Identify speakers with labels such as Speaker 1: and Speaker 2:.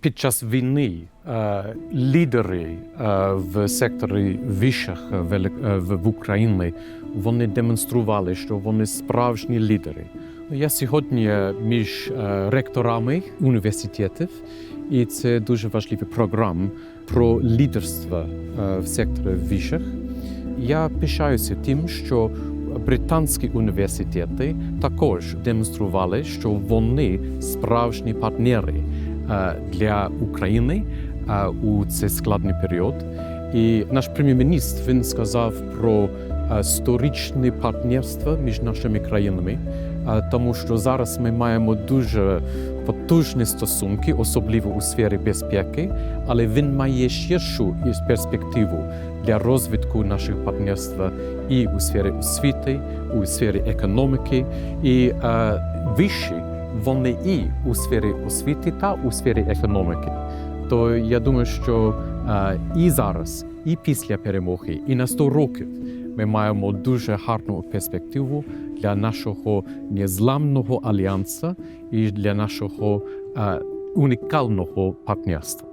Speaker 1: Під час війни е, лідери е, в секторі вишах е, в Україні вони демонстрували, що вони справжні лідери. Я сьогодні між ректорами університетів, і це дуже важливий програм про лідерство в секторі вишах. Я пишаюся тим, що британські університети також демонстрували, що вони справжні партнери для України е, у цей складний період. І наш прем'єр-міністр він сказав про е, сторічне партнерство між нашими країнами, е, тому що зараз ми маємо дуже потужні стосунки, особливо у сфері безпеки, але він має ширшу перспективу для розвитку нашого партнерства і у сфері освіти, у сфері економіки, і е, вищі вони і у сфері освіти та у сфері економіки. То я думаю, що е, і зараз, і після перемоги, і на 100 років ми маємо дуже гарну перспективу для нашого незламного альянсу і для нашого е, унікального партнерства.